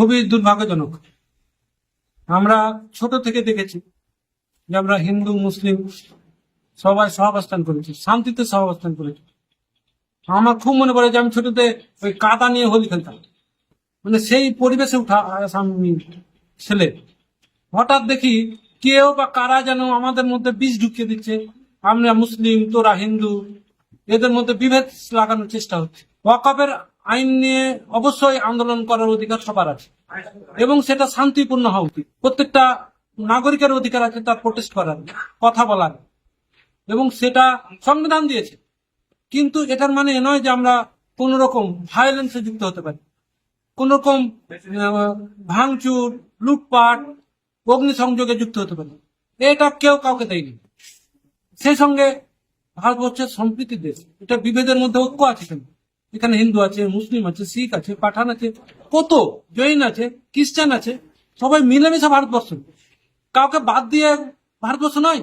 খুবই দুর্ভাগ্যজনক। আমরা ছোট থেকে দেখেছি যে আমরা হিন্দু, মুসলিম সবাই সহাবস্থান করেছি, শান্তিতে সহাবস্থান করেছি। আমার খুব মনে পড়ে যে আমি ছোটতে ওই কাদা নিয়ে হোলি খেলতাম। মানে সেই পরিবেশে উঠা আমি ছেলে। হঠাৎ দেখি কেউ বা কারা যেন আমাদের মধ্যে বীজ ঢুকিয়ে দিচ্ছে। আমরা মুসলিম, তোরা হিন্দু, এদের মধ্যে বিভেদ লাগানোর চেষ্টা হচ্ছে। ওয়াকাবের আইন নিয়ে অবশ্যই আন্দোলন করার অধিকার সবার আছে। এবং সেটা শান্তিপূর্ণ হওয়া উচিত। প্রত্যেকটা নাগরিকের অধিকার আছে, তার প্রোটেস্ট করার, কথা বলার। এবং সেটা সংবিধান দিয়েছে। কিন্তু এটার মানে এ নয় যে আমরা কোন রকম ভায়োলেন্সে যুক্ত হতে পারি। কোন রকম ভাঙচুর, লুটপাট, অগ্নিসংযোগে যুক্ত হতে পারি। এটা কেউ কাউকে দেয়নি। সেই সঙ্গে ভারতবর্ষের সম্প্রীতি দেশ। এটা বিভেদের মধ্যে ঐক্য আছে কেন এখানে হিন্দু আছে, মুসলিম আছে, শিখ আছে, পাঠান আছে, কত, জৈন আছে, খ্রিস্টান আছে, সবাই মিলেমিশে ভারতবর্ষ। কাউকে বাদ দিয়ে ভারতবর্ষ নয়।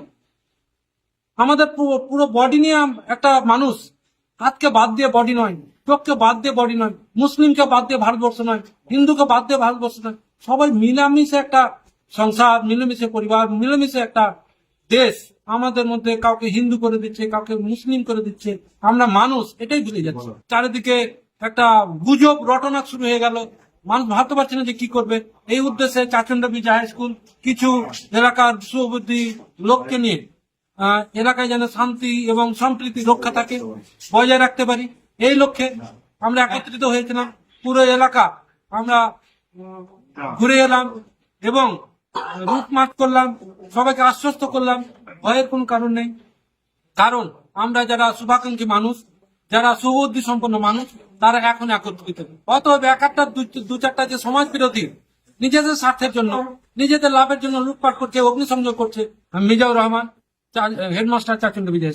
আমাদের পুরো- বডি নিয়ে একটা মানুষ হাতকে বাদ দিয়ে বডি নয় চোখকে বাদ দিয়ে বডি নয়, মুসলিমকে বাদ দিয়ে ভারতবর্ষ নয়, হিন্দুকে বাদ দিয়ে ভারতবর্ষ নয়। সবাই মিলামিশে একটা সংসার, মিলেমিশে পরিবার, মিলেমিশে একটা দেশ। আমাদের মধ্যে কাউকে হিন্দু করে দিচ্ছে কাউকে মুসলিম করে দিচ্ছে। আমরা মানুষ এটাই ভুলে যাচ্ছি। চারিদিকে একটা গুজব রটনা শুরু হয়ে গেল। মানুষ ভাবতে পারছে না যে কি করবে। এই উদ্দেশ্যে চাচন্ডা বিজয় হাই স্কুল কিছু এলাকার সুবুদ্ধি লোককে নিয়ে এলাকায় যেন শান্তি এবং সম্প্রীতি রক্ষা থাকে বজায় রাখতে পারি। এই লক্ষ্যে আমরা একত্রিত হয়েছিলাম। পুরো এলাকা আমরা ঘুরে এলাম এবং রুটমাট করলাম সবাইকে আশ্বস্ত করলাম। ভয়ের কোনো কারণ নেই। কারণ আমরা যারা শুভাকাঙ্ক্ষী মানুষ, যারা সুবুদ্ধি সম্পন্ন মানুষ, তারা এখন একত্রিত। অতএব এক একটা দু- চারটা যে সমাজ বিরোধী, নিজেদের স্বার্থের জন্য, নিজেদের লাভের জন্য লুটপাট করছে, অগ্নিসংযোগ করছে মিজাউর রহমান হেডমাস্টার চাচন্ড বিজয়